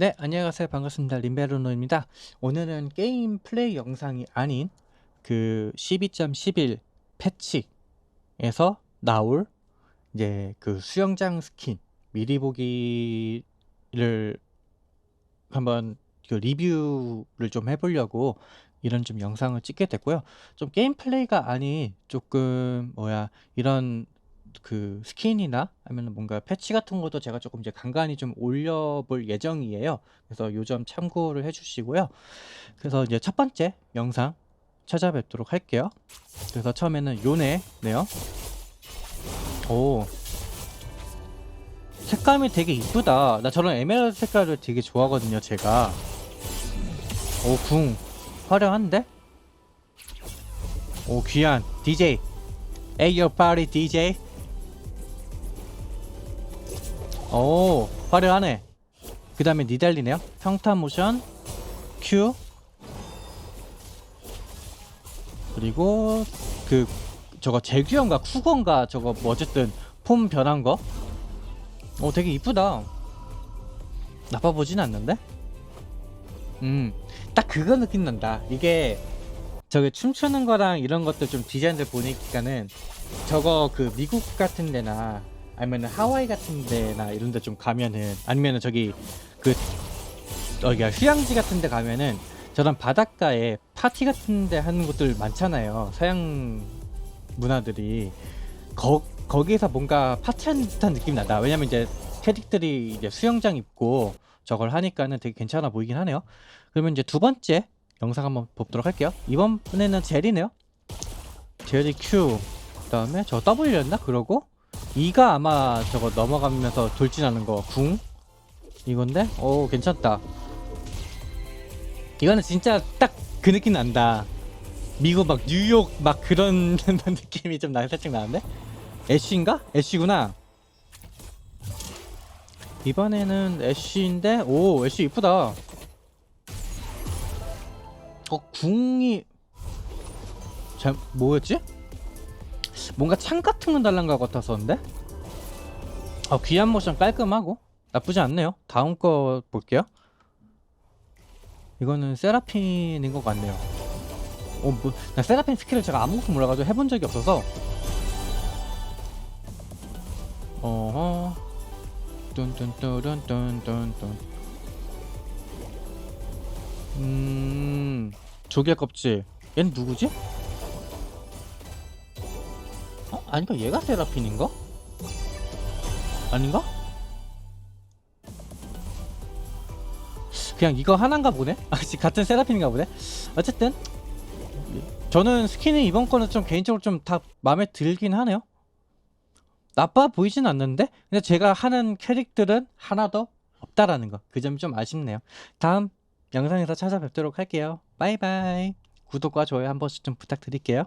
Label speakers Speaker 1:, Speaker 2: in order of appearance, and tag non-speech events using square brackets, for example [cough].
Speaker 1: 네, 안녕하세요. 반갑습니다. 림베르노입니다. 오늘은 게임 플레이 영상이 아닌 그 12.11 패치에서 나올 이제 그 수영장 스킨 미리 보기를 한번 그 리뷰를 좀 해보려고 이런 좀 영상을 찍게 됐고요. 좀 게임 플레이가 아닌 조금 뭐야 이런 그 스킨이나 아니면 뭔가 패치 같은 것도 제가 조금 이제 간간히 좀 올려볼 예정이에요. 그래서 요점 참고를 해주시고요. 그래서 이제 첫 번째 영상 찾아뵙도록 할게요. 그래서 처음에는 요네네요. 오 색감이 되게 이쁘다. 나 저런 에메랄드 색깔을 되게 좋아하거든요. 제가 오 궁 화려한데? 오 귀한 DJ 에이어 파리 DJ 오 화려하네 그 다음에 니달리네요 평타 모션 Q 그리고 그 저거 제규어인가 쿠건가 저거 뭐 어쨌든 폼 변한 거 오, 되게 이쁘다. 나빠 보진 않는데? 음, 딱 그거 느낌 난다. 이게 저기 춤추는 거랑 이런 것들 좀 디자인들 보니까는 저거 그 미국 같은 데나 아니면 하와이 같은 데나 이런 데 좀 가면은 아니면은 저기 그 여기가 휴양지 같은 데 가면은 저런 바닷가에 파티 같은 데 하는 곳들 많잖아요. 서양 문화들이 거, 거기에서 뭔가 파티하는 듯한 느낌이 나다. 왜냐면 이제 캐릭들이 이제 수영장 입고 저걸 하니까는 되게 괜찮아 보이긴 하네요. 그러면 이제 두 번째 영상 한번 보도록 할게요. 이번에는 젤이네요. 젤이 Q. 그 다음에 저 W였나? 그러고 E가 아마 저거 넘어가면서 돌진하는 거 궁. 이건데? 오 괜찮다. 이거는 진짜 딱 그 느낌 난다. 미국 막 뉴욕 막 [laughs] 그런 느낌이 좀 나, 살짝 나는데? 애쉬인가? 애쉬구나. 이번에는 애쉬인데, 오, 애쉬 이쁘다. 어, 궁이, 잘, 뭐였지? 뭔가 창 같은 건 달란 것 같았었는데? 어, 귀한 모션 깔끔하고, 나쁘지 않네요. 다음 거 볼게요. 이거는 세라핀인 것 같네요. 어, 뭐, 나 세라핀 스킬을 제가 아무것도 몰라가지고 해본 적이 없어서 어허 뚠뚠뚠뚠뚠뚠 음 조개 껍질 얘는 누구지? 어? 아닌가 얘가 세라핀인가? 아닌가? 그냥 이거 하나인가 보네? [laughs] 아, 같은 세라핀인가 보네? 어쨌든 저는 스킨이 이번 거는 좀 개인적으로 좀 다 마음에 들긴 하네요. 나빠 보이진 않는데 근데 제가 하는 캐릭들은 하나도 없다라는 거. 그 점이 좀 아쉽네요. 다음 영상에서 찾아뵙도록 할게요. 바이바이. 구독과 좋아요 한 번씩 좀 부탁드릴게요.